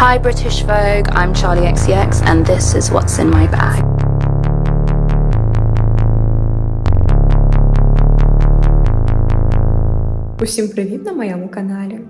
Hi, British Vogue. I'm Charlie XCX, and this is what's in my bag. Усім привіт на моєму каналі.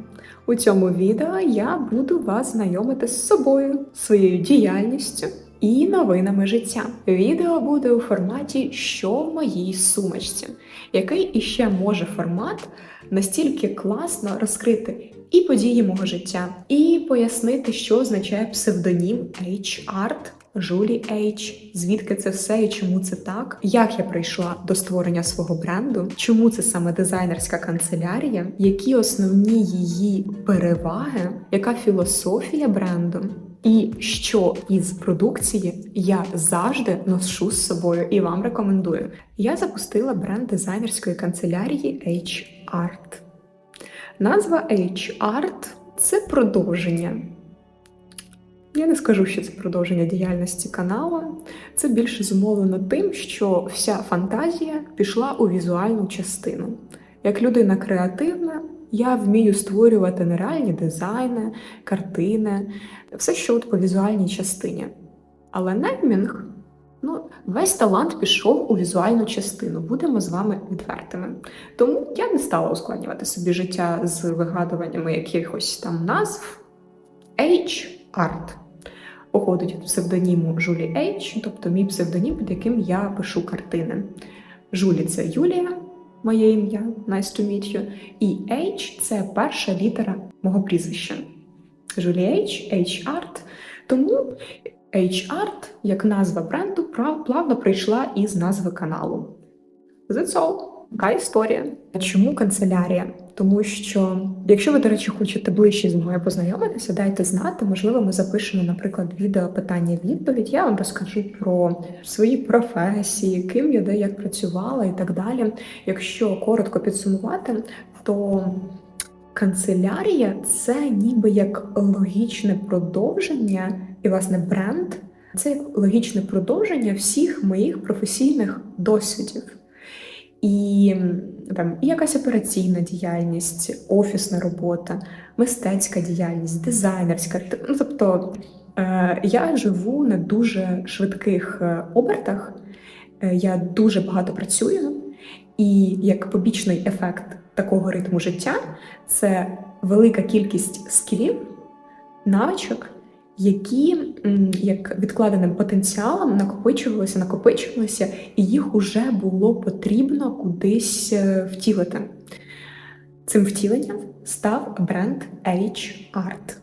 У цьому відео я буду вас знайомити з собою, своєю діяльністю і новинами життя. Відео буде у форматі Що в моїй сумочці, який іще може формат настільки класно розкрити і події мого життя, і пояснити, що означає псевдонім H-Art, Жулі H, звідки це все і чому це так, як я прийшла до створення свого бренду, чому це саме дизайнерська канцелярія, які основні її переваги, яка філософія бренду, і що із продукції я завжди ношу з собою і вам рекомендую. Я запустила бренд дизайнерської канцелярії H-Art. Назва H-Art – це продовження. Я не скажу, що це продовження діяльності каналу. Це більше зумовлено тим, що вся фантазія пішла у візуальну частину. Як людина креативна, я вмію створювати нереальні дизайни, картини, все, що от по візуальній частині. Але неймінг, ну, весь талант пішов у візуальну частину. Будемо з вами відвертими. Тому я не стала ускладнювати собі життя з вигадуваннями якихось там назв. H-Art походить від псевдоніму Жулі H, тобто мій псевдонім, під яким я пишу картини. Жулі це Юлія, моє ім'я, nice to meet you. І H це перша літера мого прізвища. Жулі H, H-Art. Тому H-Art, як назва бренду, плавно прийшла із назви каналу. That's all. Така історія. Чому канцелярія? Тому що, якщо ви, до речі, хочете ближче зі мною познайомитися, дайте знати. Можливо, ми запишемо, наприклад, відео питання-відповідь. Я вам розкажу про свої професії, ким я де як працювала і так далі. Якщо коротко підсумувати, то канцелярія це ніби як логічне продовження, і власне бренд це як логічне продовження всіх моїх професійних досвідів. І там і якась операційна діяльність, офісна робота, мистецька діяльність, дизайнерська. Ну, тобто е, я живу на дуже швидких е, обертах, е, я дуже багато працюю, і як побічний ефект такого ритму життя це велика кількість скілів, навичок, які як відкладеним потенціалом накопичувалися, накопичувалися, і їх уже було потрібно кудись е, втілити. Цим втіленням став бренд H-Art.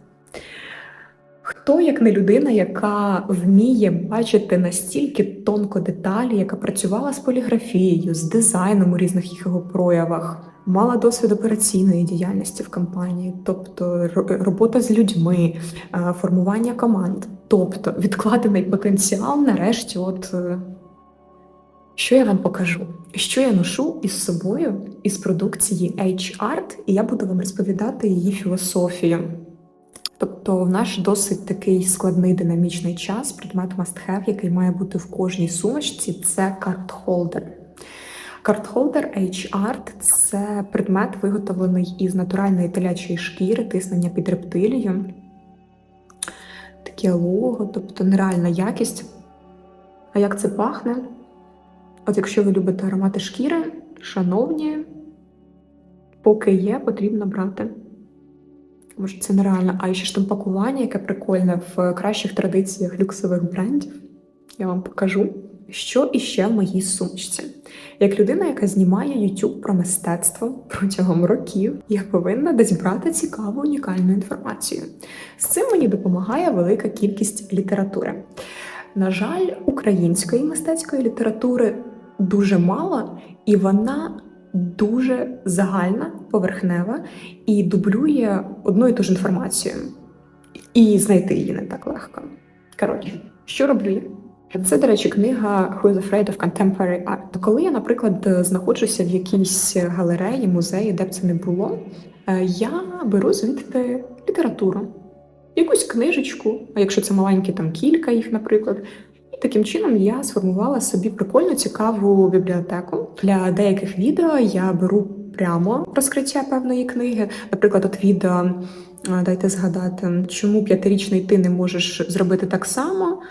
Хто, як не людина, яка вміє бачити настільки тонко деталі, яка працювала з поліграфією, з дизайном у різних їх проявах, мала досвід операційної діяльності в компанії, тобто робота з людьми, е, формування команд, тобто відкладений потенціал, нарешті, от е, що я вам покажу? Що я ношу із собою із продукції H-Art, і я буду вам розповідати її філософію. Тобто, в наш досить такий складний динамічний час, предмет must have, який має бути в кожній сумочці, це карт-холдер. Карт-холдер H-Art – це предмет, виготовлений із натуральної телячої шкіри, тиснення під рептилію. Таке лого, тобто нереальна якість. А як це пахне? От якщо ви любите аромати шкіри, шановні, поки є, потрібно брати. Тому що це нереально. А ще штампакування, яке прикольне в кращих традиціях люксових брендів. Я вам покажу, що іще в моїй сумочці. Як людина, яка знімає YouTube про мистецтво протягом років, я повинна десь брати цікаву унікальну інформацію. З цим мені допомагає велика кількість літератури. На жаль, української мистецької літератури дуже мало, і вона дуже загальна, поверхнева і дублює одну і ту ж інформацію. І знайти її не так легко. Коротше, що роблю я? Це, до речі, книга Who is Afraid of Contemporary Art. Коли я, наприклад, знаходжуся в якійсь галереї, музеї, де б це не було, е, я беру звідти літературу, якусь книжечку, а якщо це маленькі, там кілька їх, наприклад. І таким чином я сформувала собі прикольну цікаву бібліотеку. Для деяких відео я беру прямо розкриття певної книги. Наприклад, от відео Дайте згадати, чому п'ятирічний ти не можеш зробити так само.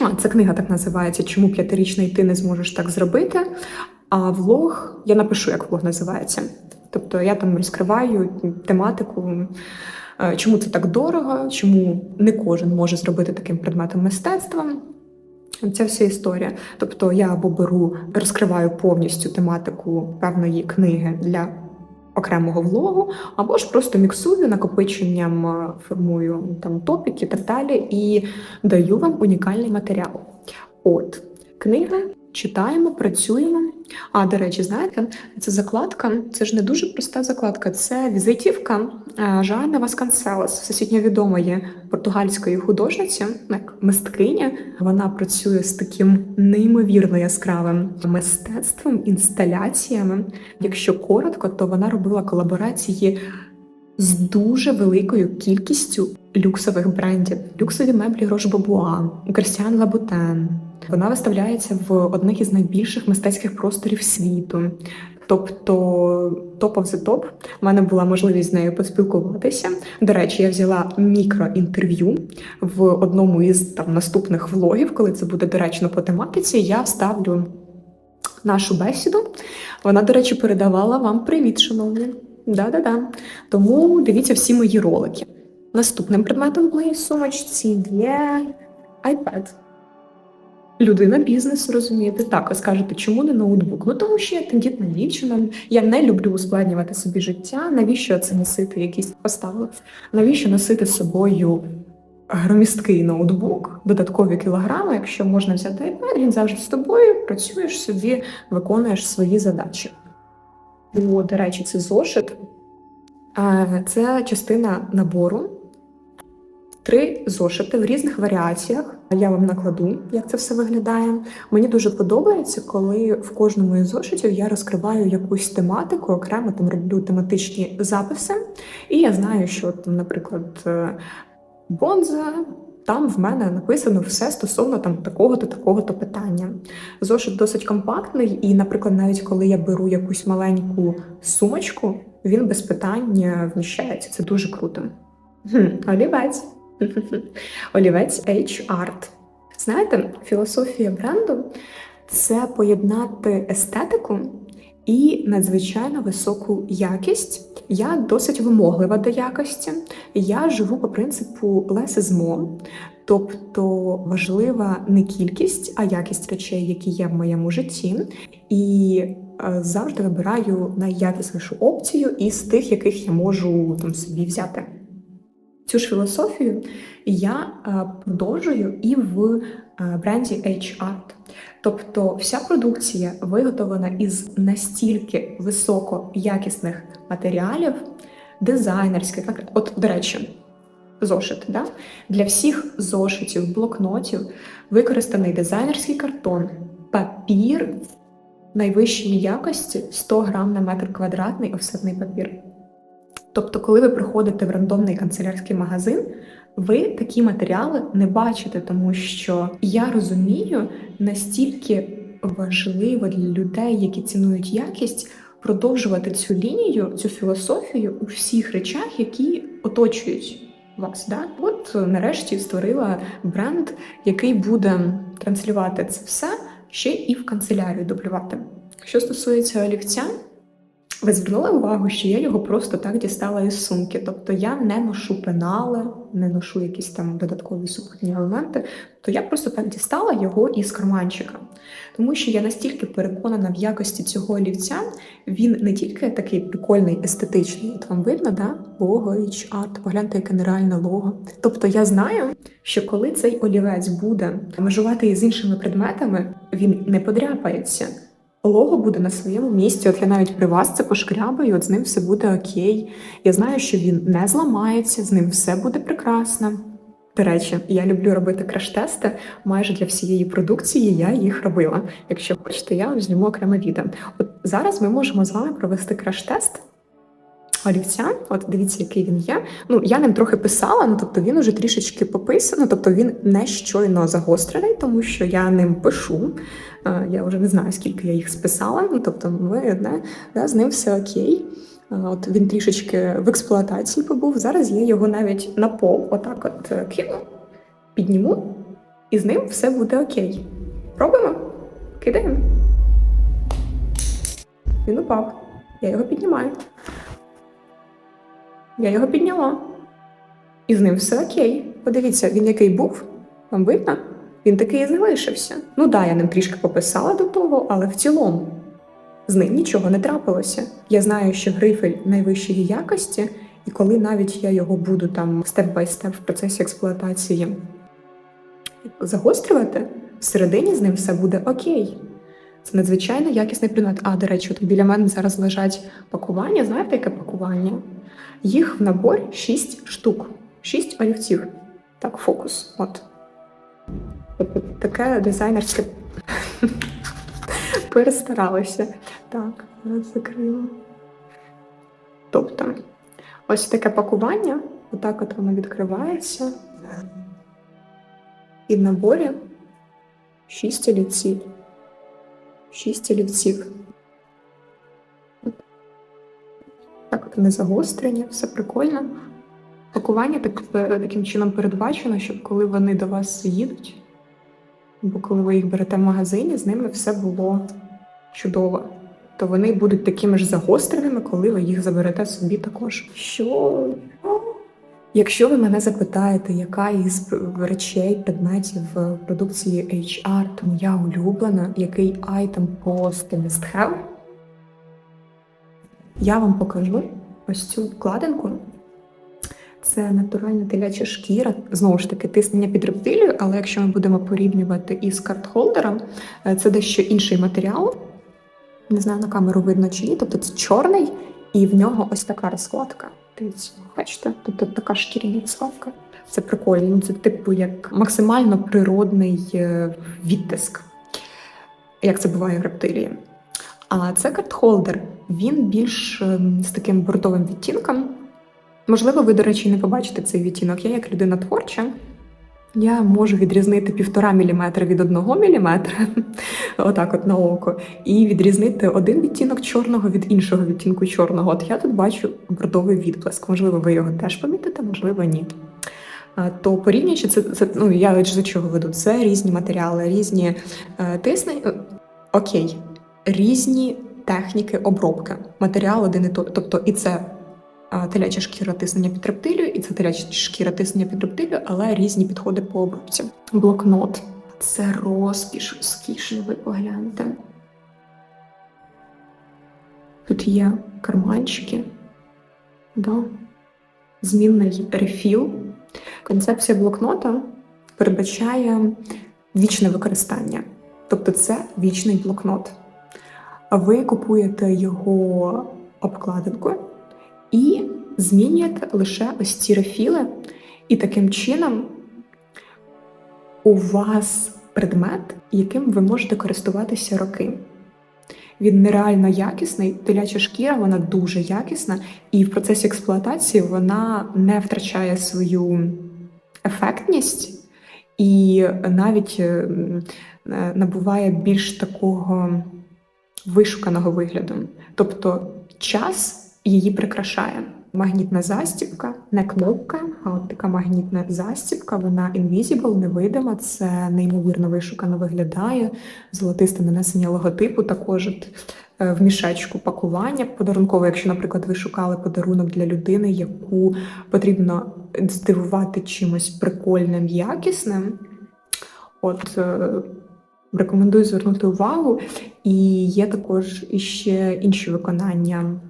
А, це книга так називається Чому п'ятирічний ти не зможеш так зробити. А влог я напишу, як влог називається. Тобто я там розкриваю тематику, е, чому це так дорого, чому не кожен може зробити таким предметом мистецтва. Ця вся історія. Тобто я або беру, розкриваю повністю тематику певної книги для окремого влогу, або ж просто міксую накопиченням, е, формую там топіки і так далі, і даю вам унікальний матеріал. От, книга, читаємо, працюємо. А, до речі, знаєте, це закладка, це ж не дуже проста закладка, це візитівка е, Жанни Васканселес, всесвітньо відомої португальської художниці, як мисткиня. Вона працює з таким неймовірно яскравим мистецтвом, інсталяціями. Якщо коротко, то вона робила колаборації з дуже великою кількістю люксових брендів. Люксові меблі Рош Бабуа, Кристіан Лабутен. Вона виставляється в одних із найбільших мистецьких просторів світу. Тобто топ of the топ. У мене була можливість з нею поспілкуватися. До речі, я взяла мікроінтерв'ю в одному із там наступних влогів, коли це буде доречно по тематиці. Я вставлю нашу бесіду. Вона, до речі, передавала вам привіт, шановні. Да-да-да. Тому дивіться всі мої ролики. Наступним предметом в моїй сумочці є iPad. Людина бізнесу, розумієте, так, ви скажете, чому не ноутбук? Ну тому що я тендітна дівчина, я не люблю ускладнювати собі життя. Навіщо це носити якісь постави? Навіщо носити з собою громісткий ноутбук, додаткові кілограми, якщо можна взяти iPad, він завжди з тобою, працюєш собі, виконуєш свої задачі. О, до речі, це зошит. Е, Це частина набору. Три зошити в різних варіаціях. Я вам накладу, як це все виглядає. Мені дуже подобається, коли в кожному із зошитів я розкриваю якусь тематику, окремо там роблю тематичні записи. І я знаю, що там, наприклад, е, Бонза. Там в мене написано все стосовно там такого-то, такого-то питання. Зошит досить компактний, і, наприклад, навіть коли я беру якусь маленьку сумочку, він без питань вміщається. Це дуже круто. Хм, олівець. Олівець H Art. Знаєте, філософія бренду це поєднати естетику і надзвичайно високу якість. Я досить вимоглива до якості. Я живу по принципу less is more. Тобто важлива не кількість, а якість речей, які є в моєму житті, і е, завжди вибираю найякіснішу опцію із тих, яких я можу там собі взяти. Цю ж філософію я е, продовжую і в е, бренді H-Art. Тобто вся продукція виготовлена із настільки високоякісних матеріалів, дизайнерських. От, до речі, зошит. Да? Для всіх зошитів, блокнотів використаний дизайнерський картон, папір найвищої якості 100 грам на метр квадратний офсетний папір. Тобто, коли ви приходите в рандомний канцелярський магазин, ви такі матеріали не бачите, тому що я розумію, настільки важливо для людей, які цінують якість, продовжувати цю лінію, цю філософію у всіх речах, які оточують вас. Да? От нарешті створила бренд, який буде транслювати це все ще і в канцелярію дублювати. Що стосується олівця. Ви звернули увагу, що я його просто так дістала із сумки. Тобто я не ношу пенали, не ношу якісь там додаткові супутні елементи, то я просто так дістала його із карманчика. Тому що я настільки переконана в якості цього олівця, він не тільки такий прикольний, естетичний, от вам видно, да? лого H-Art, погляньте, яке нереальне лого. Тобто я знаю, що коли цей олівець буде межувати із іншими предметами, він не подряпається. Лого буде на своєму місці. От я навіть при вас це пошкрябаю, от з ним все буде окей. Я знаю, що він не зламається, з ним все буде прекрасно. До речі, я люблю робити краш-тести. Майже для всієї продукції я їх робила. Якщо хочете, я зніму окреме відео. От зараз ми можемо з вами провести краш-тест олівця. От дивіться, який він є. Ну я ним трохи писала, ну тобто він уже трішечки пописано, тобто він не щойно загострений, тому що я ним пишу. Е, Я вже не знаю, скільки я їх списала. Ну тобто, ви не да, з ним все окей. От він трішечки в експлуатації побув. Зараз я його навіть на пол отак от е, кину, підніму, і з ним все буде окей. Пробуємо? Кидаємо. Він упав. Я його піднімаю. Я його підняла. І з ним все окей. Подивіться, він який був. Вам видно? Він такий і залишився. Ну да, я ним трішки пописала до того, але в цілому з ним нічого не трапилося. Я знаю, що грифель найвищої якості, і коли навіть я його буду там степ-бай-степ в процесі експлуатації загострювати, всередині з ним все буде окей. Це надзвичайно якісний предмет. А, до речі, от біля мене зараз лежать пакування. Знаєте, яке пакування? Їх в наборі 6 штук, 6 олівців. Так, фокус. От. Таке дизайнерське перестаралися. Так, закрила. Тобто, ось таке пакування, отак от воно відкривається. І в наборі 6 олівців. 6 олівців. Так от вони загострені, все прикольно. Пакування так, е, таким чином передбачено, щоб коли вони до вас їдуть, бо коли ви їх берете в магазині, з ними все було чудово. То вони будуть такими ж загостреними, коли ви їх заберете собі також. Що? Якщо ви мене запитаєте, яка із речей, предметів продукції HR, то моя улюблена, який айтем просто must have, я вам покажу ось цю вкладинку. Це натуральна теляча шкіра, знову ж таки, тиснення під рептилію, але якщо ми будемо порівнювати із картхолдером, е, це дещо інший матеріал. Не знаю, на камеру видно чи ні. Тобто це чорний, і в нього ось така розкладка. Дивіться, бачите? Тобто така шкіряна розкладка. Це прикольно. Ну, Це типу як максимально природний е, відтиск, як це буває в рептилії. А це картхолдер. Він більш ем, з таким бордовим відтінком. Можливо, ви, до речі, не побачите цей відтінок. Я як людина творча. Я можу відрізнити півтора міліметра від одного міліметра, отак от на око, і відрізнити один відтінок чорного від іншого відтінку чорного. От я тут бачу бордовий відблиск. Можливо, ви його теж помітите, можливо, ні. То порівнюючи це, це ну я за чого веду? Це різні матеріали, різні е, тисни. е, Окей, різні техніки обробки. Матеріал один і той. Тобто, і це теляча шкіра тиснення під рептилію, і це теляча шкіра тиснення під рептилію, але різні підходи по обробці. Блокнот. Це розкіш, розкішний, ви погляньте. Тут є карманчики, да. змінний рефіл. Концепція блокнота передбачає вічне використання. Тобто це вічний блокнот. Ви купуєте його обкладинку і змінюєте лише ось ці рефіли, і таким чином у вас предмет, яким ви можете користуватися роки. Він нереально якісний, теляча шкіра, вона дуже якісна, і в процесі експлуатації вона не втрачає свою ефектність і навіть е, набуває більш такого вишуканого вигляду. Тобто час її прикрашає. Магнітна застібка, не кнопка, а от така магнітна застібка, вона invisible, невидима, це неймовірно вишукано виглядає. Золотисте нанесення логотипу, також от, е, в мішечку пакування подарункове, якщо, наприклад, ви шукали подарунок для людини, яку потрібно здивувати чимось прикольним, якісним. От е, рекомендую звернути увагу. І є також іще інші виконання,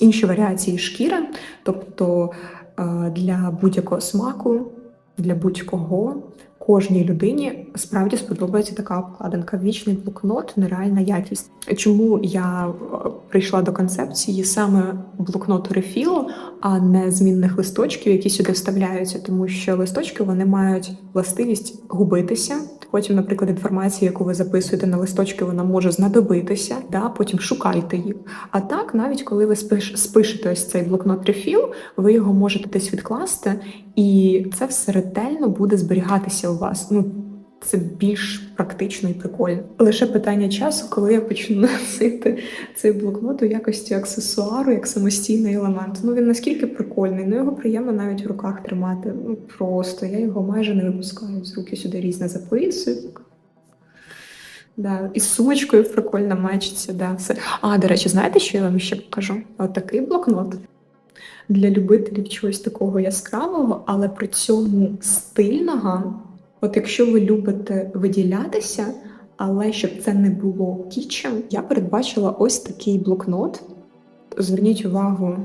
інші варіації шкіри, тобто е, для будь-якого смаку, для будь-кого. Кожній людині справді сподобається така обкладинка. Вічний блокнот, нереальна якість. Чому я е, прийшла до концепції саме блокноту рефілу, а не змінних листочків, які сюди вставляються, тому що листочки вони мають властивість губитися. Потім, наприклад, інформація, яку ви записуєте на листочки, вона може знадобитися. Да? Потім шукайте їх. А так, навіть коли ви спиш, спишете ось цей блокнот рефіл, ви його можете десь відкласти, і це все ретельно буде зберігатися у вас. Ну це більш практично і прикольно. Лише питання часу, коли я почну носити цей блокнот у якості аксесуару, як самостійний елемент. Ну він наскільки прикольний, ну його приємно навіть в руках тримати. Ну просто я його майже не випускаю з руки сюди різне записую. Да, і з сумочкою прикольно мечиться. Да, все. А, до речі, знаєте, що я вам ще покажу? От такий блокнот для любителів чогось такого яскравого, але при цьому стильного. От якщо ви любите виділятися, але щоб це не було кічем, я передбачила ось такий блокнот. Зверніть увагу.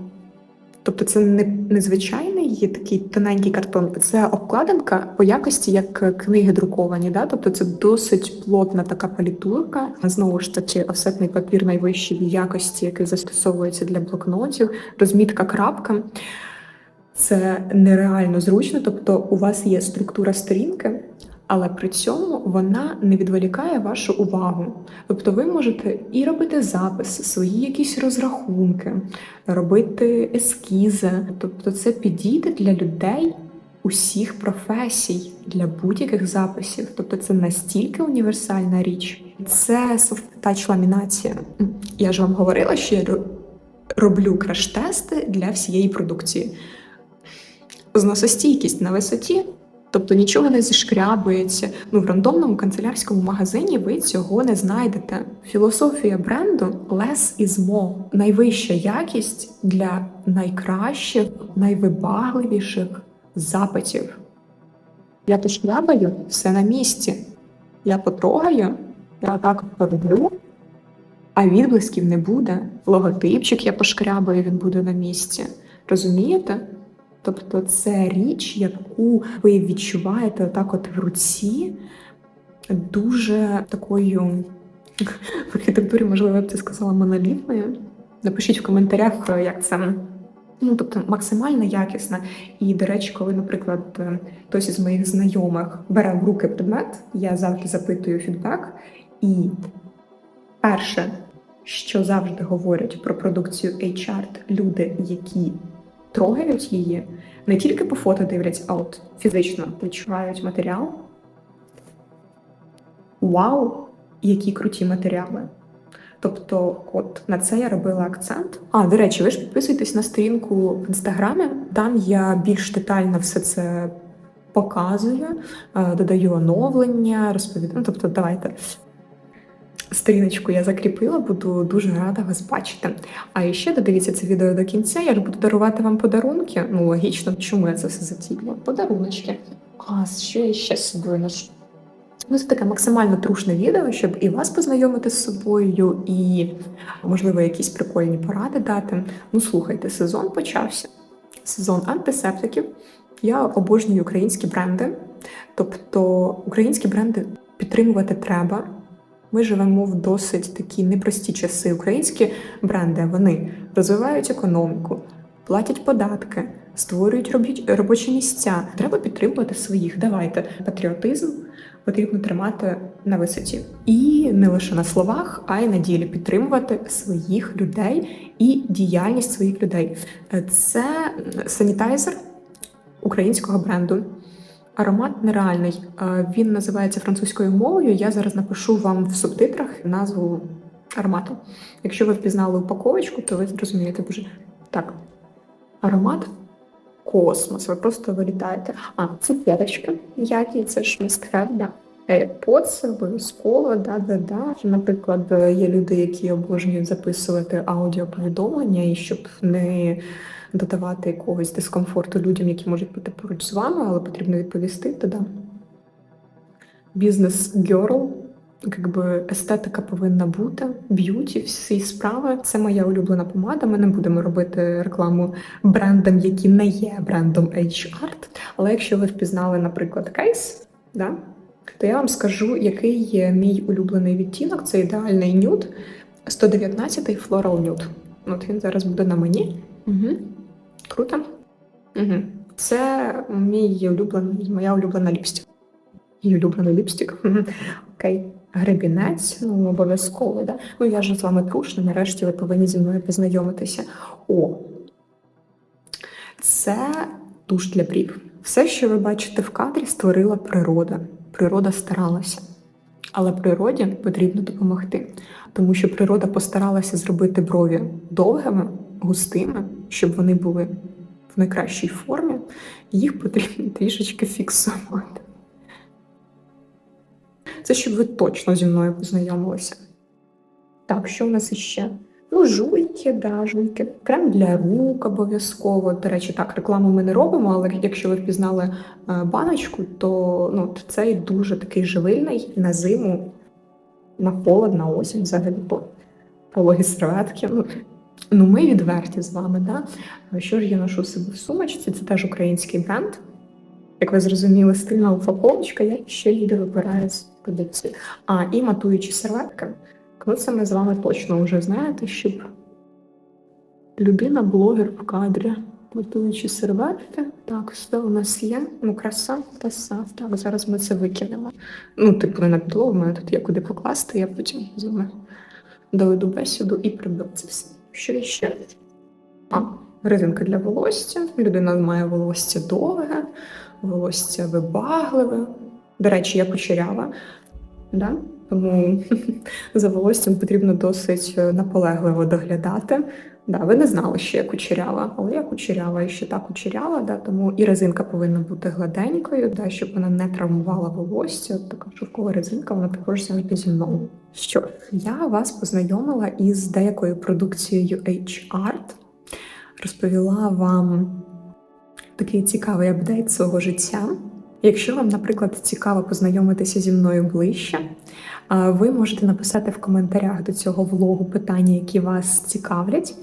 Тобто це не незвичайний такий тоненький картон, це обкладинка по якості як книги друковані. Да? Тобто це досить плотна така палітурка. Знову ж таки, офсетний папір найвищої якості, який застосовується для блокнотів, розмітка крапка. Це нереально зручно, тобто у вас є структура сторінки, але при цьому вона не відволікає вашу увагу. Тобто ви можете і робити записи, свої якісь розрахунки, робити ескізи. Тобто це підійде для людей усіх професій, для будь-яких записів. Тобто це настільки універсальна річ. Це софт-тач ламінація. Я ж вам говорила, що я роблю краш-тести для всієї продукції. Зносостійкість на висоті, тобто нічого не зішкрябується. Ну, в рандомному канцелярському магазині ви цього не знайдете. Філософія бренду less is more. Найвища якість для найкращих, найвибагливіших запитів. Я пошкрябаю все на місці. Я потрогаю, я так пороблю, а відблисків не буде. Логотипчик я пошкрябаю, він буде на місці. Розумієте? Тобто це річ, яку ви відчуваєте отак от в руці, дуже такою в архітектурі, можливо, я б це сказала монолітною. Напишіть в коментарях, як це. Ну, тобто максимально якісна. І, до речі, коли, наприклад, хтось із моїх знайомих бере в руки предмет, я завжди запитую фідбек. І перше, що завжди говорять про продукцію H-Art люди, які трогають її, не тільки по фото дивляться, а от фізично відчувають матеріал. Вау, які круті матеріали! Тобто, от на це я робила акцент. А, до речі, ви ж підписуйтесь на сторінку в інстаграмі. Там я більш детально все це показую, е, додаю оновлення, розповідаю. Ну, тобто, давайте. Сторіночку я закріпила, буду дуже рада вас бачити. А ще додивіться це відео до кінця. Я ж буду дарувати вам подарунки. Ну, логічно, чому я це все затіяла? Подаруночки. А що я ще з собою ношу? Ну, це таке максимально трушне відео, щоб і вас познайомити з собою, і, можливо, якісь прикольні поради дати. Ну, слухайте, сезон почався. Сезон антисептиків. Я обожнюю українські бренди. Тобто, українські бренди підтримувати треба. Ми живемо в досить такі непрості часи. Українські бренди вони розвивають економіку, платять податки, створюють робіч- робочі місця. Треба підтримувати своїх. Давайте патріотизм потрібно тримати на висоті. І не лише на словах, а й на ділі підтримувати своїх людей і діяльність своїх людей. Це санітайзер українського бренду. Аромат нереальний. Е, Він називається французькою мовою. Я зараз напишу вам в субтитрах назву аромату. Якщо ви впізнали упаковочку, то ви зрозумієте боже. Так. Аромат космос. Ви просто вилітаєте. А, це п'яточка. Які це ж містхев, да. AirPods, обов'язково, да-да-да. Наприклад, є люди, які обожнюють записувати аудіоповідомлення, і щоб не додавати якогось дискомфорту людям, які можуть бути поруч з вами, але потрібно відповісти, то. Бізнес герл, якби естетика повинна бути, б'юті, всі справи. Це моя улюблена помада. Ми не будемо робити рекламу брендам, які не є брендом H-Art. Але якщо ви впізнали, наприклад, кейс, да, то я вам скажу, який є мій улюблений відтінок. Це ідеальний нюд 119-й Floral Nude. От він зараз буде на мені. Угу. Круто. Угу. Це мій улюблений, моя улюблена ліпстик. Мій улюблений ліпстик. Окей. Гребінець, ну обов'язково, да? Ну я ж з вами трушна, нарешті ви повинні зі мною познайомитися. О, це туш для брів. Все, що ви бачите в кадрі, створила природа. природа старалася. Але природі потрібно допомогти, тому що природа постаралася зробити брові довгими, густими, щоб вони були в найкращій формі, їх потрібно трішечки фіксувати. Це щоб ви точно зі мною познайомилися. Так, що в нас іще? Ну, жуйки, да, жуйки. Крем для рук обов'язково. До речі, так, рекламу ми не робимо, але якщо ви впізнали е, баночку, то ну, цей дуже такий живильний на зиму, на холод, на осінь, взагалі по пологі серветки. Ну, ну, ми відверті з вами, да? Що ж я ношу себе в сумочці? Це теж український бренд. Як ви зрозуміли, стильна упаковочка, я ще її вибираю з продукції. А, і матуючі серветки. Ну, це ми з вами точно вже знаєте, щоб людина-блогер в кадрі. Матуючі серветки. Так, все у нас є. Ну, краса, краса. Так, зараз ми це викинемо. Ну, типу, не на підлогу, в мене тут є куди покласти, я потім з вами доведу бесіду і приберу це все. Що ще? А, резинка для волосся. Людина має волосся довге, волосся вибагливе. До речі, я кучерява. Да? Тому за волоссям потрібно досить е, наполегливо доглядати. Да, ви не знали, що я кучерява, але я кучерява і ще так кучерява, да, тому і резинка повинна бути гладенькою, да, щоб вона не травмувала волосся. Така шовкова резинка, вона також завжди зі мною. Що я вас познайомила із деякою продукцією H-Art, розповіла вам такий цікавий апдейт свого життя. Якщо вам, наприклад, цікаво познайомитися зі мною ближче, ви можете написати в коментарях до цього влогу питання, які вас цікавлять.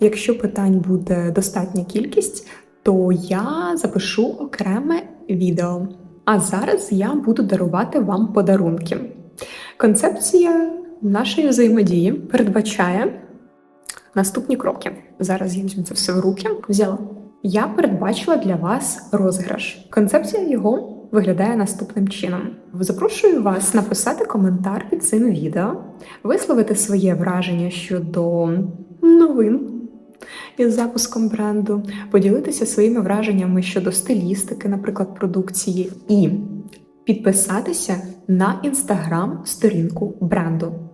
Якщо питань буде достатня кількість, то я запишу окреме відео. А зараз я буду дарувати вам подарунки. Концепція нашої взаємодії передбачає наступні кроки. Зараз я візьму це все в руки. Взяла. Я передбачила для вас розіграш. Концепція його виглядає наступним чином: запрошую вас написати коментар під цим відео, висловити своє враження щодо новин із запуском бренду, поділитися своїми враженнями щодо стилістики, наприклад, продукції, і підписатися на інстаграм-сторінку бренду.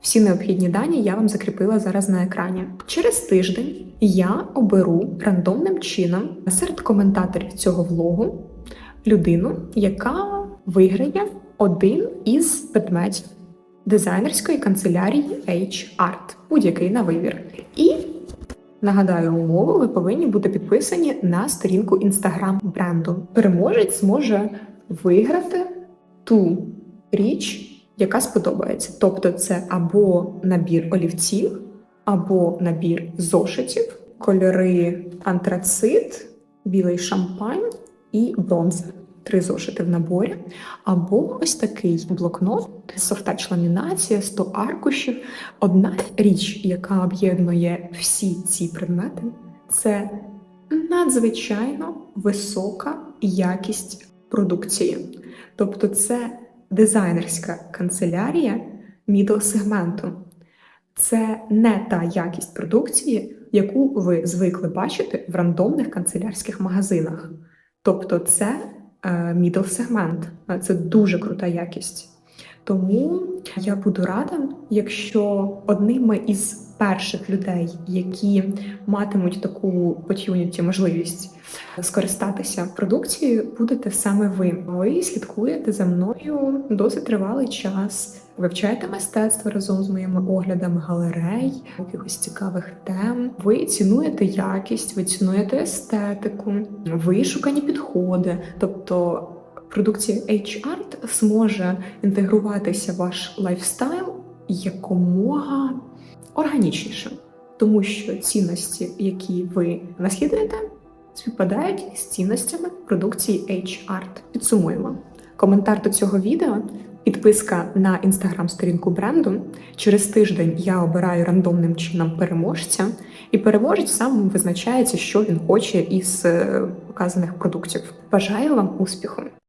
Всі необхідні дані я вам закріпила зараз на екрані. Через тиждень я оберу рандомним чином серед коментаторів цього влогу людину, яка виграє один із предметів дизайнерської канцелярії H-Art, будь-який на вибір. І нагадаю умову, ви повинні бути підписані на сторінку інстаграм бренду. Переможець зможе виграти ту річ яка сподобається. Тобто, це або набір олівців, або набір зошитів, кольори антрацит, білий шампань і бронза. Три зошити в наборі, або ось такий блокнот, софтач ламінація, 100 аркушів. Одна річ, яка об'єднує всі ці предмети, це надзвичайно висока якість продукції. Тобто, це дизайнерська канцелярія мідл сегменту. Це не та якість продукції, яку ви звикли бачити в рандомних канцелярських магазинах. Тобто, це мідл сегмент, це дуже крута якість. Тому я буду рада, якщо одними із перших людей, які матимуть таку opportunity, можливість скористатися продукцією, будете саме ви. Ви слідкуєте за мною досить тривалий час. Вивчаєте мистецтво разом з моїми оглядами галерей, якихось цікавих тем. Ви цінуєте якість, ви цінуєте естетику, вишукані підходи, тобто продукція H-Art зможе інтегруватися в ваш лайфстайл якомога органічніше, тому що цінності, які ви наслідуєте, співпадають з цінностями продукції H-Art. Підсумуємо. Коментар до цього відео, підписка на інстаграм-сторінку бренду. Через тиждень я обираю рандомним чином переможця, і переможець сам визначається, що він хоче із е, показаних продуктів. Бажаю вам успіху!